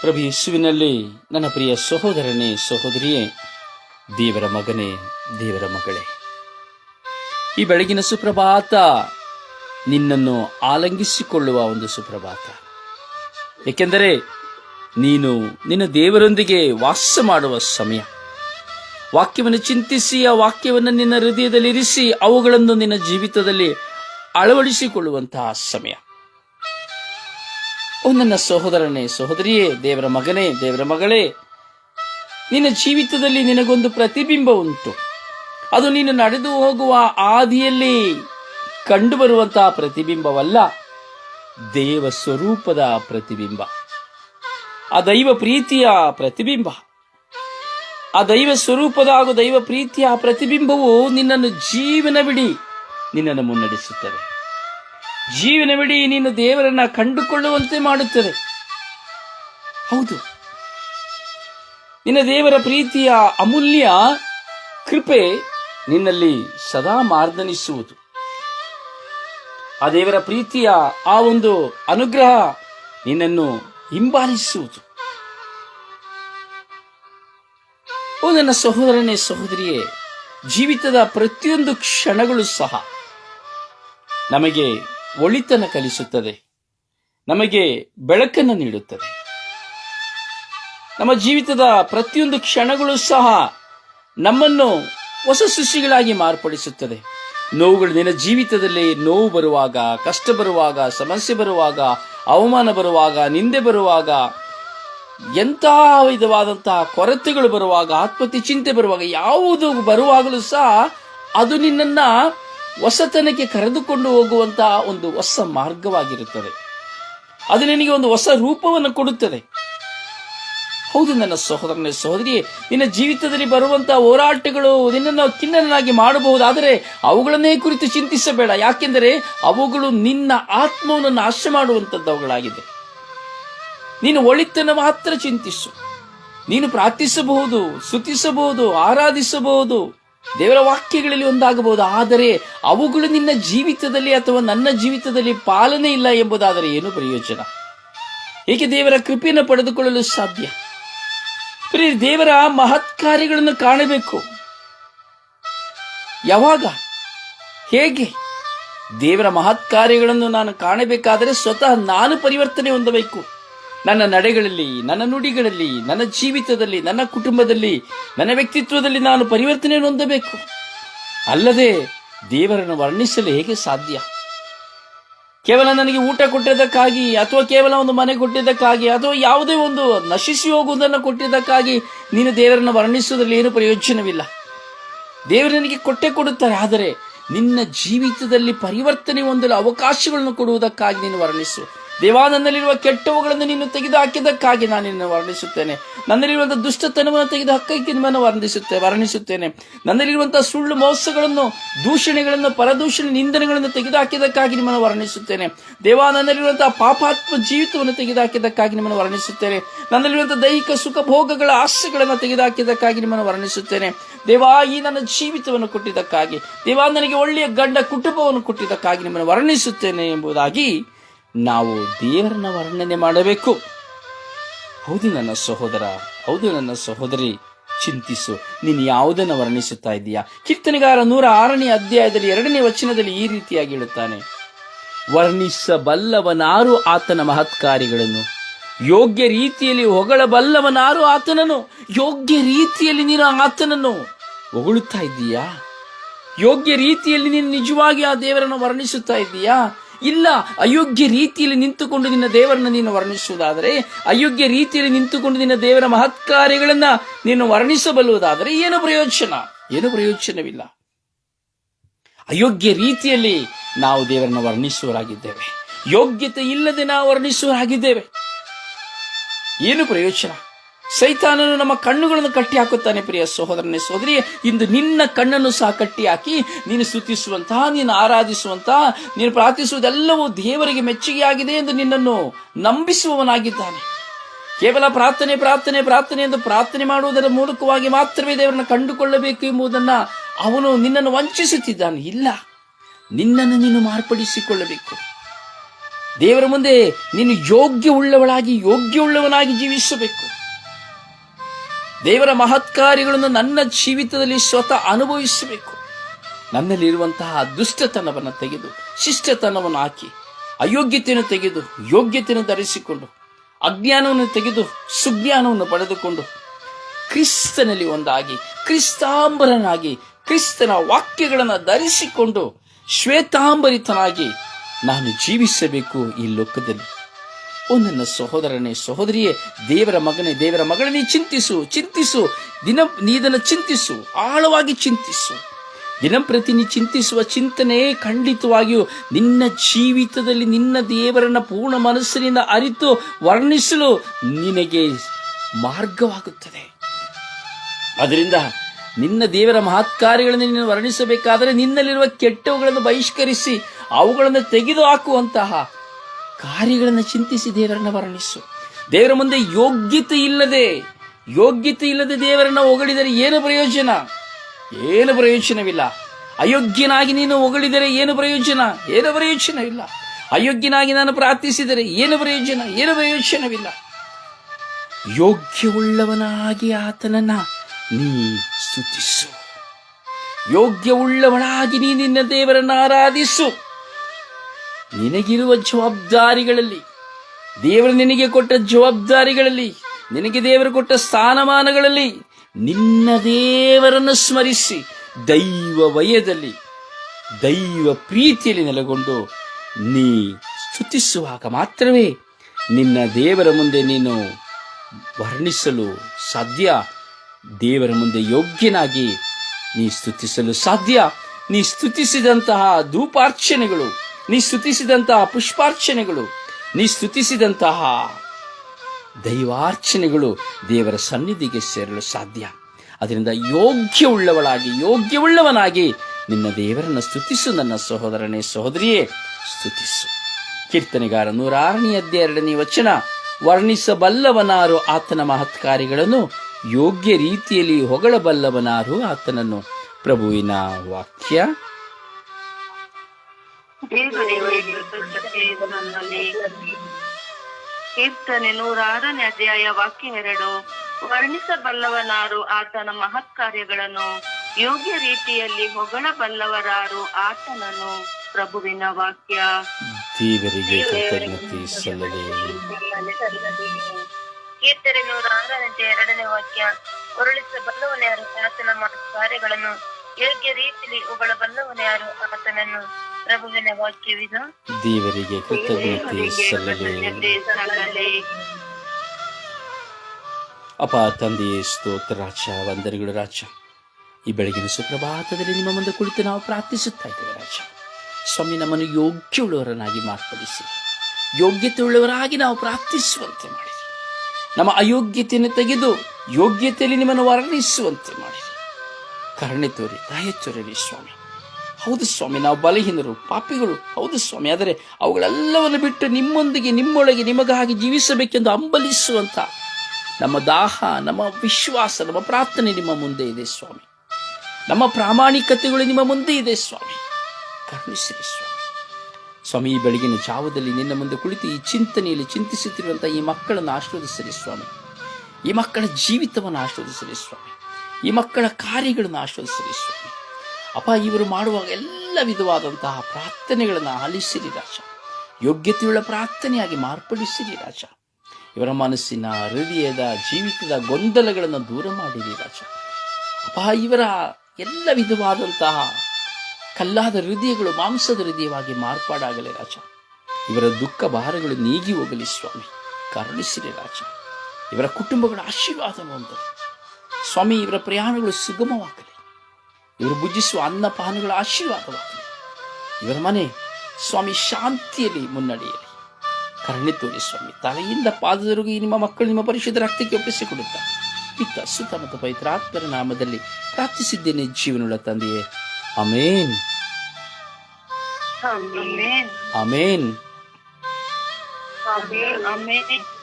ಪ್ರಭು ಯೇಸುವಿನಲ್ಲಿ, ನನ್ನ ಪ್ರಿಯ ಸಹೋದರನೇ, ಸಹೋದರಿಯೇ, ದೇವರ ಮಗನೇ, ದೇವರ ಮಗಳೇ. ಈ ಬೆಳಗಿನ ಸುಪ್ರಭಾತ ನಿನ್ನನ್ನು ಆಲಂಗಿಸಿಕೊಳ್ಳುವ ಒಂದು ಸುಪ್ರಭಾತ. ಏಕೆಂದರೆ ನೀನು ನಿನ್ನ ದೇವರೊಂದಿಗೆ ವಾಸ ಮಾಡುವ ಸಮಯ. ವಾಕ್ಯವನ್ನು ಚಿಂತಿಸಿ, ಆ ವಾಕ್ಯವನ್ನು ನಿನ್ನ ಹೃದಯದಲ್ಲಿ ಇರಿಸಿ ಅವುಗಳನ್ನು ನಿನ್ನ ಜೀವಿತದಲ್ಲಿ ಅಳವಡಿಸಿಕೊಳ್ಳುವಂತಹ ಸಮಯ. ಓ, ನನ್ನ ಸಹೋದರನೇ, ಸಹೋದರಿಯೇ, ದೇವರ ಮಗನೇ, ದೇವರ ಮಗಳೇ, ನಿನ್ನ ಜೀವಿತದಲ್ಲಿ ನಿನಗೊಂದು ಪ್ರತಿಬಿಂಬ ಉಂಟು. ಅದು ನೀನು ನಡೆದು ಹೋಗುವ ಆದಿಯಲ್ಲಿ ಕಂಡುಬರುವಂತಹ ಪ್ರತಿಬಿಂಬವಲ್ಲ, ದೇವ ಸ್ವರೂಪದ ಪ್ರತಿಬಿಂಬ. ಆ ದೈವ ಪ್ರೀತಿಯ ಪ್ರತಿಬಿಂಬ. ಆ ದೈವ ಸ್ವರೂಪದ ಹಾಗೂ ದೈವ ಪ್ರೀತಿಯ ಪ್ರತಿಬಿಂಬವು ನಿನ್ನನ್ನು ಜೀವನವಿಡಿ ನಿನ್ನನ್ನು ಮುನ್ನಡೆಸುತ್ತದೆ. ಜೀವನವಿಡಿ ನೀನು ದೇವರನ್ನ ಕಂಡುಕೊಳ್ಳುವಂತೆ ಮಾಡುತ್ತದೆ. ಹೌದು. ನಿನ್ನ ದೇವರ ಪ್ರೀತಿಯ ಅಮೂಲ್ಯ ಕೃಪೆ ನಿನ್ನಲ್ಲಿ ಸದಾ ಮಾರ್ದನಿಸುವುದು. ಆ ದೇವರ ಪ್ರೀತಿಯ ಆ ಒಂದು ಅನುಗ್ರಹ ನಿನ್ನನ್ನು ಹಿಂಬಾಲಿಸುವುದು. ಓ ನನ್ನ ಸಹೋದರನೇ ಸಹೋದರಿಯೇ, ಜೀವಿತದ ಪ್ರತಿಯೊಂದು ಕ್ಷಣಗಳು ಸಹ ನಮಗೆ ಒಳಿತನ ಕಲಿಸುತ್ತದೆ. ನಮಗೆ ಬೆಳಕನ್ನು ನೀಡುತ್ತದೆ. ನಮ್ಮ ಜೀವಿತದ ಪ್ರತಿಯೊಂದು ಕ್ಷಣಗಳು ಸಹ ನಮ್ಮನ್ನು ಹೊಸ ಸೃಷ್ಟಿಗಳಾಗಿ ಮಾರ್ಪಡಿಸುತ್ತದೆ. ನೋವುಗಳು ನಿನ್ನ ಜೀವಿತದಲ್ಲಿ ನೋವು ಬರುವಾಗ, ಕಷ್ಟ ಬರುವಾಗ, ಸಮಸ್ಯೆ ಬರುವಾಗ, ಅವಮಾನ ಬರುವಾಗ, ನಿಂದೆ ಬರುವಾಗ ಎಂತಹ ವಿಧವಾದಂತಹ ಕೊರತೆಗಳು ಬರುವಾಗ, ಆತ್ಮಹತ್ಯೆ ಚಿಂತೆ ಬರುವಾಗ, ಯಾವುದು ಬರುವಾಗಲೂ ಸಹ ಅದು ನಿನ್ನನ್ನ ಹೊಸತನಕ್ಕೆ ಕರೆದುಕೊಂಡು ಹೋಗುವಂತಹ ಒಂದು ಹೊಸ ಮಾರ್ಗವಾಗಿರುತ್ತದೆ. ಅದು ನಿನಗೆ ಒಂದು ಹೊಸ ರೂಪವನ್ನು ಕೊಡುತ್ತದೆ. ಹೌದು ನನ್ನ ಸಹೋದರನ ಸಹೋದರಿಯೇ, ನಿನ್ನ ಜೀವಿತದಲ್ಲಿ ಬರುವಂತಹ ಹೋರಾಟಗಳು ನಿನ್ನನ್ನು ಖಿನ್ನನಾಗಿ ಮಾಡಬಹುದಾದರೆ ಅವುಗಳನ್ನೇ ಕುರಿತು ಚಿಂತಿಸಬೇಡ. ಯಾಕೆಂದರೆ ಅವುಗಳು ನಿನ್ನ ಆತ್ಮವನ್ನು ನಾಶ ಮಾಡುವಂತದ್ದವುಗಳಾಗಿದೆ ನೀನು ಒಳಿತನ ಮಾತ್ರ ಚಿಂತಿಸು. ನೀನು ಪ್ರಾರ್ಥಿಸಬಹುದು, ಸ್ತುತಿಸಬಹುದು, ಆರಾಧಿಸಬಹುದು. ದೇವರ ವಾಕ್ಯಗಳಲ್ಲಿ ಒಂದಾಗಬಹುದು. ಆದರೆ ಅವುಗಳು ನಿನ್ನ ಜೀವಿತದಲ್ಲಿ ಅಥವಾ ನನ್ನ ಜೀವಿತದಲ್ಲಿ ಪಾಲನೆ ಇಲ್ಲ ಎಂಬುದಾದರೆ ಏನು ಪ್ರಯೋಜನ? ಏಕೆ ದೇವರ ಕೃಪೆಯನ್ನು ಪಡೆದುಕೊಳ್ಳಲು ಸಾಧ್ಯ? ದೇವರ ಮಹತ್ ಕಾರ್ಯಗಳನ್ನು ಕಾಣಬೇಕು. ಯಾವಾಗ? ಹೇಗೆ? ದೇವರ ಮಹತ್ ಕಾರ್ಯಗಳನ್ನು ನಾನು ಕಾಣಬೇಕಾದರೆ ಸ್ವತಃ ನಾನು ಪರಿವರ್ತನೆ ಹೊಂದಬೇಕು. ನನ್ನ ನಡೆಗಳಲ್ಲಿ, ನನ್ನ ನುಡಿಗಳಲ್ಲಿ, ನನ್ನ ಜೀವಿತದಲ್ಲಿ, ನನ್ನ ಕುಟುಂಬದಲ್ಲಿ, ನನ್ನ ವ್ಯಕ್ತಿತ್ವದಲ್ಲಿ ನಾನು ಪರಿವರ್ತನೆ ಹೊಂದಬೇಕು. ಅಲ್ಲದೆ ದೇವರನ್ನು ವರ್ಣಿಸಲು ಹೇಗೆ ಸಾಧ್ಯ? ಕೇವಲ ನನಗೆ ಊಟ ಕೊಟ್ಟಿದ್ದಕ್ಕಾಗಿ ಅಥವಾ ಕೇವಲ ಒಂದು ಮನೆ ಕೊಟ್ಟಿದ್ದಕ್ಕಾಗಿ ಅಥವಾ ಯಾವುದೇ ಒಂದು ನಶಿಸಿ ಹೋಗುವುದನ್ನು ಕೊಟ್ಟಿದ್ದಕ್ಕಾಗಿ ನೀನು ದೇವರನ್ನು ವರ್ಣಿಸುವುದರಲ್ಲಿ ಏನು ಪ್ರಯೋಜನವಿಲ್ಲ. ದೇವರು ನನಗೆ ಕೊಟ್ಟೆ ಕೊಡುತ್ತಾರೆ, ಆದರೆ ನಿನ್ನ ಜೀವಿತದಲ್ಲಿ ಪರಿವರ್ತನೆ ಹೊಂದಲು ಅವಕಾಶಗಳನ್ನು ಕೊಡುವುದಕ್ಕಾಗಿ ನೀನು ವರ್ಣಿಸು. ದೇವಾ ನನ್ನಲ್ಲಿರುವ ಕೆಟ್ಟವುಗಳನ್ನು ನೀನು ತೆಗೆದು ಹಾಕಿದ್ದಕ್ಕಾಗಿ ನಾನು ನಿನ್ನನ್ನು ವರ್ಣಿಸುತ್ತೇನೆ. ನನ್ನಲ್ಲಿರುವಂತಹ ದುಷ್ಟತನವನ್ನು ತೆಗೆದು ಹಕ್ಕಕ್ಕೆ ನಿಮ್ಮನ್ನು ವರ್ಣಿಸುತ್ತೇನೆ ವರ್ಣಿಸುತ್ತೇನೆ. ನನ್ನಲ್ಲಿರುವಂತಹ ಸುಳ್ಳು ಮೋಸಗಳನ್ನು, ದೂಷಣೆಗಳನ್ನು, ಪರದೂಷಣೆ ನಿಂದನೆಗಳನ್ನು ತೆಗೆದು ಹಾಕಿದ್ದಕ್ಕಾಗಿ ನಿಮ್ಮನ್ನು ವರ್ಣಿಸುತ್ತೇನೆ. ದೇವಾ, ನನ್ನಲ್ಲಿರುವಂತಹ ಪಾಪಾತ್ಮ ಜೀವಿತವನ್ನು ತೆಗೆದು ಹಾಕಿದ್ದಕ್ಕಾಗಿ ನಿಮ್ಮನ್ನು ವರ್ಣಿಸುತ್ತೇನೆ. ನನ್ನಲ್ಲಿರುವಂತಹ ದೈಹಿಕ ಸುಖ ಭೋಗಗಳ ಆಸೆಗಳನ್ನು ತೆಗೆದು ಹಾಕಿದ್ದಕ್ಕಾಗಿ ನಿಮ್ಮನ್ನು ವರ್ಣಿಸುತ್ತೇನೆ. ದೇವಾ, ಈ ನನ್ನ ಜೀವಿತವನ್ನು ಕೊಟ್ಟಿದ್ದಕ್ಕಾಗಿ, ದೇವಾ, ನನಗೆ ಒಳ್ಳೆಯ ಗಂಡ ಕುಟುಂಬವನ್ನು ಕೊಟ್ಟಿದ್ದಕ್ಕಾಗಿ ನಿಮ್ಮನ್ನು ವರ್ಣಿಸುತ್ತೇನೆ ಎಂಬುದಾಗಿ ನಾವು ದೇವರನ್ನ ವರ್ಣನೆ ಮಾಡಬೇಕು. ಹೌದು ನನ್ನ ಸಹೋದರ, ಹೌದು ನನ್ನ ಸಹೋದರಿ, ಚಿಂತಿಸು, ನೀನು ಯಾವುದನ್ನು ವರ್ಣಿಸುತ್ತಾ ಇದ್ದೀಯಾ? ಕೀರ್ತನೆಗಾರ ನೂರ ಆರನೇ ಅಧ್ಯಾಯದಲ್ಲಿ ಎರಡನೇ ವಚನದಲ್ಲಿ ಈ ರೀತಿಯಾಗಿ ಹೇಳುತ್ತಾನೆ. ವರ್ಣಿಸಬಲ್ಲವನಾರು ಆತನ ಮಹತ್ಕಾರಿಗಳನ್ನು ಯೋಗ್ಯ ರೀತಿಯಲ್ಲಿ ಹೊಗಳಬಲ್ಲವನಾರು ಆತನನ್ನು. ಯೋಗ್ಯ ರೀತಿಯಲ್ಲಿ ನೀನು ಆತನನ್ನು ಹೊಗಳುತ್ತಾ ಇದ್ದೀಯಾ? ಯೋಗ್ಯ ರೀತಿಯಲ್ಲಿ ನೀನು ನಿಜವಾಗಿ ಆ ದೇವರನ್ನು ವರ್ಣಿಸುತ್ತಾ ಇದ್ದೀಯಾ? ಇಲ್ಲ, ಅಯೋಗ್ಯ ರೀತಿಯಲ್ಲಿ ನಿಂತುಕೊಂಡು ನಿನ್ನ ದೇವರನ್ನು ನೀನು ವರ್ಣಿಸುವುದಾದರೆ, ಅಯೋಗ್ಯ ರೀತಿಯಲ್ಲಿ ನಿಂತುಕೊಂಡು ನಿನ್ನ ದೇವರ ಮಹತ್ಕಾರ್ಯಗಳನ್ನ ನೀನು ವರ್ಣಿಸಬಲ್ಲುವುದಾದರೆ ಏನು ಪ್ರಯೋಜನ? ಏನು ಪ್ರಯೋಜನವಿಲ್ಲ. ಅಯೋಗ್ಯ ರೀತಿಯಲ್ಲಿ ನಾವು ದೇವರನ್ನು ವರ್ಣಿಸುವರಾಗಿದ್ದೇವೆ ಯೋಗ್ಯತೆ ಇಲ್ಲದೆ ನಾವು ವರ್ಣಿಸುವರಾಗಿದ್ದೇವೆ ಏನು ಪ್ರಯೋಜನ? ಸೈತಾನನು ನಮ್ಮ ಕಣ್ಣುಗಳನ್ನು ಕಟ್ಟಿ ಹಾಕುತ್ತಾನೆ ಪ್ರಿಯ ಸಹೋದರನೇ ಸಹೋದರಿ. ಇಂದು ನಿನ್ನ ಕಣ್ಣನ್ನು ಸಹ ಕಟ್ಟಿ ಹಾಕಿ ನೀನು ಸ್ತುತಿಸುವಂತಹ, ನೀನು ಆರಾಧಿಸುವಂತಹ, ನೀನು ಪ್ರಾರ್ಥಿಸುವುದೆಲ್ಲವೂ ದೇವರಿಗೆ ಮೆಚ್ಚುಗೆಯಾಗಿದೆ ಎಂದು ನಿನ್ನನ್ನು ನಂಬಿಸುವವನಾಗಿದ್ದಾನೆ. ಕೇವಲ ಪ್ರಾರ್ಥನೆ ಪ್ರಾರ್ಥನೆ ಪ್ರಾರ್ಥನೆ ಎಂದು ಪ್ರಾರ್ಥನೆ ಮಾಡುವುದರ ಮೂಲಕವಾಗಿ ಮಾತ್ರವೇ ದೇವರನ್ನು ಕಂಡುಕೊಳ್ಳಬೇಕು ಎಂಬುದನ್ನ ಅವನು ನಿನ್ನನ್ನು ವಂಚಿಸುತ್ತಿದ್ದಾನೆ. ಇಲ್ಲ, ನಿನ್ನನ್ನು ನೀನು ಮಾರ್ಪಡಿಸಿಕೊಳ್ಳಬೇಕು. ದೇವರ ಮುಂದೆ ನೀನು ಯೋಗ್ಯ ಉಳ್ಳವಳಾಗಿ ಯೋಗ್ಯ ಉಳ್ಳವನಾಗಿ ಜೀವಿಸಬೇಕು. ದೇವರ ಮಹತ್ಕಾರ್ಯಗಳನ್ನು ನನ್ನ ಜೀವಿತದಲ್ಲಿ ಸ್ವತಃ ಅನುಭವಿಸಬೇಕು. ನನ್ನಲ್ಲಿರುವಂತಹ ದುಷ್ಟತನವನ್ನು ತೆಗೆದು, ಶಿಷ್ಟತನವನ್ನು ಹಾಕಿ, ಅಯೋಗ್ಯತೆಯನ್ನು ತೆಗೆದು, ಯೋಗ್ಯತೆಯನ್ನು ಧರಿಸಿಕೊಂಡು, ಅಜ್ಞಾನವನ್ನು ತೆಗೆದು, ಸುಜ್ಞಾನವನ್ನು ಪಡೆದುಕೊಂಡು ಕ್ರಿಸ್ತನಲ್ಲಿ ಒಂದಾಗಿ, ಕ್ರಿಸ್ತಾಂಬರನಾಗಿ, ಕ್ರಿಸ್ತನ ವಾಕ್ಯಗಳನ್ನು ಧರಿಸಿಕೊಂಡು ಶ್ವೇತಾಂಬರಿತನಾಗಿ ನಾನು ಜೀವಿಸಬೇಕು ಈ ಲೋಕದಲ್ಲಿ. ಓ ನನ್ನ ಸಹೋದರನೇ ಸಹೋದರಿಯೇ, ದೇವರ ಮಗನೇ, ದೇವರ ಮಗಳನ್ನೇ ಚಿಂತಿಸು ಚಿಂತಿಸು. ದಿನ ನೀದನ್ನು ಚಿಂತಿಸು, ಆಳವಾಗಿ ಚಿಂತಿಸು. ದಿನಂಪ್ರತಿ ನೀ ಚಿಂತಿಸುವ ಚಿಂತನೆ ಖಂಡಿತವಾಗಿಯೂ ನಿನ್ನ ಜೀವಿತದಲ್ಲಿ ನಿನ್ನ ದೇವರನ್ನ ಪೂರ್ಣ ಮನಸ್ಸಿನಿಂದ ಅರಿತು ವರ್ಣಿಸಲು ನಿನಗೆ ಮಾರ್ಗವಾಗುತ್ತದೆ. ಅದರಿಂದ ನಿನ್ನ ದೇವರ ಮಹತ್ಕಾರ್ಯಗಳನ್ನು ನೀನು ವರ್ಣಿಸಬೇಕಾದರೆ ನಿನ್ನಲ್ಲಿರುವ ಕೆಟ್ಟವುಗಳನ್ನು ಬಹಿಷ್ಕರಿಸಿ ಅವುಗಳನ್ನು ತೆಗೆದು ಹಾಕುವಂತಹ ಕಾರ್ಯಗಳನ್ನು ಚಿಂತಿಸಿ ದೇವರನ್ನ ವರ್ಣಿಸು ದೇವರ ಮುಂದೆ ಯೋಗ್ಯತೆ ಇಲ್ಲದೆ ಯೋಗ್ಯತೆ ಇಲ್ಲದೆ ದೇವರನ್ನ ಹೊಗಳಿದರೆ ಏನು ಪ್ರಯೋಜನ? ಏನು ಪ್ರಯೋಜನವಿಲ್ಲ. ಅಯೋಗ್ಯನಾಗಿ ನೀನು ಹೊಗಳಿದರೆ ಏನು ಪ್ರಯೋಜನ? ಏನು ಪ್ರಯೋಜನವಿಲ್ಲ. ಅಯೋಗ್ಯನಾಗಿ ನಾನು ಪ್ರಾರ್ಥಿಸಿದರೆ ಏನು ಪ್ರಯೋಜನ? ಏನು ಪ್ರಯೋಜನವಿಲ್ಲ. ಯೋಗ್ಯವುಳ್ಳವನಾಗಿ ಆತನನ್ನ ನೀ ಸ್ತುತಿಸು. ಯೋಗ್ಯವುಳ್ಳವನಾಗಿ ನೀ ನಿನ್ನ ದೇವರನ್ನು ಆರಾಧಿಸು. ನಿನಗಿರುವ ಜವಾಬ್ದಾರಿಗಳಲ್ಲಿ, ದೇವರು ನಿನಗೆ ಕೊಟ್ಟ ಜವಾಬ್ದಾರಿಗಳಲ್ಲಿ, ನಿನಗೆ ದೇವರು ಕೊಟ್ಟ ಸ್ಥಾನಮಾನಗಳಲ್ಲಿ ನಿನ್ನ ದೇವರನ್ನು ಸ್ಮರಿಸಿ ದೈವ ವಯದಲ್ಲಿ, ದೈವ ಪ್ರೀತಿಯಲ್ಲಿ ನೆಲೆಗೊಂಡು ನೀ ಸ್ತುತಿಸುವಾಗ ಮಾತ್ರವೇ ನಿನ್ನ ದೇವರ ಮುಂದೆ ನೀನು ವರ್ಣಿಸಲು ಸಾಧ್ಯ. ದೇವರ ಮುಂದೆ ಯೋಗ್ಯನಾಗಿ ನೀ ಸ್ತುತಿಸಲು ಸಾಧ್ಯ. ನೀ ಸ್ತುತಿಸಿದಂತಹ ಧೂಪಾರ್ಚನೆಗಳು ನೀ ಸ್ತುತಿಸಿದಂತಹ ಪುಷ್ಪಾರ್ಚನೆಗಳು, ನೀ ಸ್ತುತಿಸಿದಂತಹ ದೈವಾರ್ಚನೆಗಳು ದೇವರ ಸನ್ನಿಧಿಗೆ ಸೇರಲು ಸಾಧ್ಯ. ಅದರಿಂದ ಯೋಗ್ಯವುಳ್ಳವಳಾಗಿ, ಯೋಗ್ಯವುಳ್ಳವನಾಗಿ ನಿನ್ನ ದೇವರನ್ನು ಸ್ತುತಿಸು, ನನ್ನ ಸಹೋದರನೇ ಸಹೋದರಿಯೇ, ಸ್ತುತಿಸು. ಕೀರ್ತನೆಗಾರ ನೂರಾರನೇ ಎರಡನೇ ವಚನ, ವರ್ಣಿಸಬಲ್ಲವನಾರು ಆತನ ಮಹತ್ಕಾರಿಗಳನ್ನು ಯೋಗ್ಯ ರೀತಿಯಲ್ಲಿ ಹೊಗಳಬಲ್ಲವನಾರು ಆತನನ್ನು. ಪ್ರಭುವಿನ ವಾಕ್ಯ ನನ್ನಲ್ಲಿ. ಕೀರ್ತನೆ ನೂರಾರನೇ ಅಧ್ಯಾಯ ವಾಕ್ಯ ಎರಡು. ವರ್ಣಿಸಬಲ್ಲವನಾರು ಆತನ ಮಹತ್ ಕಾರ್ಯಗಳನ್ನು ಯೋಗ್ಯ ರೀತಿಯಲ್ಲಿ ಹೊಗಳಬಲ್ಲವರಾರು ಆತನನ್ನು ಪ್ರಭುವಿನ ವಾಕ್ಯ. ದೇವರಿಗೆ ಕೃತಜ್ಞತೆ ಸಲ್ಲದೆ ಕೀರ್ತನೆ ನೂರಾರನೇ ಅಧ್ಯಾಯ ಎರಡನೇ ವಾಕ್ಯ. ಹೊರಳಿಸಬಲ್ಲವನ್ಯಾರು ಆತನ ಮಹತ್ ಕಾರ್ಯಗಳನ್ನು ಯೋಗ್ಯ ರೀತಿಯಲ್ಲಿ ಹೊಗಳಬಲ್ಲವನ್ಯಾರು ಆತನನ್ನು ಪ್ರಭುವಿನ ವಾಕ್ಯವಿದು. ದೇವರಿಗೆ ಕೃತಜ್ಞತೆ ಸಲ್ಲಲಿ. ಅಪ ತಂದೆಯೇ ಸ್ತೋತ್ರ ರಾಜ ವಂದನೆಗಳು ರಾಜ ಈ ಬೆಳಗಿನ ಸುಪ್ರಭಾತದಲ್ಲಿ ನಿಮ್ಮ ಮುಂದೆ ಕುಳಿತು ನಾವು ಪ್ರಾರ್ಥಿಸುತ್ತಾ ಇದ್ದೇವೆ ರಾಜ ಸ್ವಾಮಿ ನಮ್ಮನ್ನು ಯೋಗ್ಯವುಳ್ಳವರನ್ನಾಗಿ ಮಾರ್ಪಡಿಸಿ ಯೋಗ್ಯತೆ ಉಳ್ಳವರಾಗಿ ನಾವು ಪ್ರಾರ್ಥಿಸುವಂತೆ ಮಾಡಿ ನಮ್ಮ ಅಯೋಗ್ಯತೆಯನ್ನು ತೆಗೆದು ಯೋಗ್ಯತೆಯಲ್ಲಿ ನಿಮ್ಮನ್ನು ವರ್ಣಿಸುವಂತೆ ಮಾಡಿ ಕರುಣೆ ತೋರಿ ದಯ ತೋರಿರಿ ಸ್ವಾಮಿ. ಹೌದು ಸ್ವಾಮಿ, ನಾವು ಬಲಹೀನರು, ಪಾಪಿಗಳು. ಹೌದು ಸ್ವಾಮಿ, ಆದರೆ ಅವುಗಳೆಲ್ಲವನ್ನು ಬಿಟ್ಟು ನಿಮ್ಮೊಂದಿಗೆ, ನಿಮ್ಮೊಳಗೆ ನಿಮಗಾಗಿ ಜೀವಿಸಬೇಕೆಂದು ಅಂಬಲಿಸುವಂಥ ನಮ್ಮ ದಾಹ, ನಮ್ಮ ವಿಶ್ವಾಸ, ನಮ್ಮ ಪ್ರಾರ್ಥನೆ ನಿಮ್ಮ ಮುಂದೆ ಇದೆ ಸ್ವಾಮಿ. ನಮ್ಮ ಪ್ರಾಮಾಣಿಕತೆಗಳು ನಿಮ್ಮ ಮುಂದೆ ಇದೆ ಸ್ವಾಮಿ. ಕರುಣಿಸಿರಿ ಸ್ವಾಮಿ. ಸ್ವಾಮಿ, ಈ ಬೆಳಗಿನ ಜಾವದಲ್ಲಿ ನಿನ್ನ ಮುಂದೆ ಕುಳಿತು ಈ ಚಿಂತನೆಯಲ್ಲಿ ಚಿಂತಿಸುತ್ತಿರುವಂಥ ಈ ಮಕ್ಕಳನ್ನು ಆಶೀರ್ವದಿಸಿರಿ ಸ್ವಾಮಿ. ಈ ಮಕ್ಕಳ ಜೀವಿತವನ್ನು ಆಶೀರ್ವದಿಸಿರಿ ಸ್ವಾಮಿ. ಈ ಮಕ್ಕಳ ಕಾರ್ಯಗಳನ್ನು ಆಶೀರ್ವದಿಸಿರಿ ಸ್ವಾಮಿ. ಅಪ್ಪ, ಇವರು ಮಾಡುವಾಗ ಎಲ್ಲ ವಿಧವಾದಂತಹ ಪ್ರಾರ್ಥನೆಗಳನ್ನು ಆಲಿಸಿರಿ ರಾಜ. ಯೋಗ್ಯತೆಯುಳ್ಳ ಪ್ರಾರ್ಥನೆಯಾಗಿ ಮಾರ್ಪಡಿಸಿರಿ ರಾಜ. ಇವರ ಮನಸ್ಸಿನ, ಹೃದಯದ, ಜೀವಿತದ ಗೊಂದಲಗಳನ್ನು ದೂರ ಮಾಡಿರಿ ರಾಜ. ಅಪ್ಪ, ಇವರ ಎಲ್ಲ ವಿಧವಾದಂತಹ ಕಲ್ಲಾದ ಹೃದಯಗಳು ಮಾಂಸದ ಹೃದಯವಾಗಿ ಮಾರ್ಪಾಡಾಗಲಿ ರಾಜ. ಇವರ ದುಃಖ ಭಾರಗಳು ನೀಗಿ ಹೋಗಲಿ ಸ್ವಾಮಿ. ಕರುಣಿಸಿರಿ ರಾಜ. ಇವರ ಕುಟುಂಬಗಳ ಆಶೀರ್ವಾದ ಸ್ವಾಮಿ, ಇವರ ಪ್ರಯಾಣಗಳು ಸುಗಮವಾಗಲಿ. ಇವರು ಭುಜಿಸುವ ಅನ್ನಪಾನಗಳ ಆಶೀರ್ವಾದವಾಗಲಿ. ಇವರ ಮನೆ ಸ್ವಾಮಿ ಶಾಂತಿಯಲ್ಲಿ ಮುನ್ನಡೆಯಲಿ. ಕರುಣೆ ತೋರಿ ಸ್ವಾಮಿ ತಲೆಯಿಂದ ಪಾದದವರೆಗೂ ನಿಮ್ಮ ಮಕ್ಕಳು ನಿಮ್ಮ ಪರಿಶುದ್ಧ ರಕ್ತಕ್ಕೆ ಒಪ್ಪಿಸಿಕೊಡುತ್ತಾರೆ ಪಿತ್ತ ಸುತ ಮತ್ತು ಪವಿತ್ರಾತ್ಮರ ನಾಮದಲ್ಲಿ ಪ್ರಾರ್ಥಿಸಿದ್ದೇನೆ ಜೀವನುಳ್ಳ ತಂದೆಯೇ. Amen amen amen.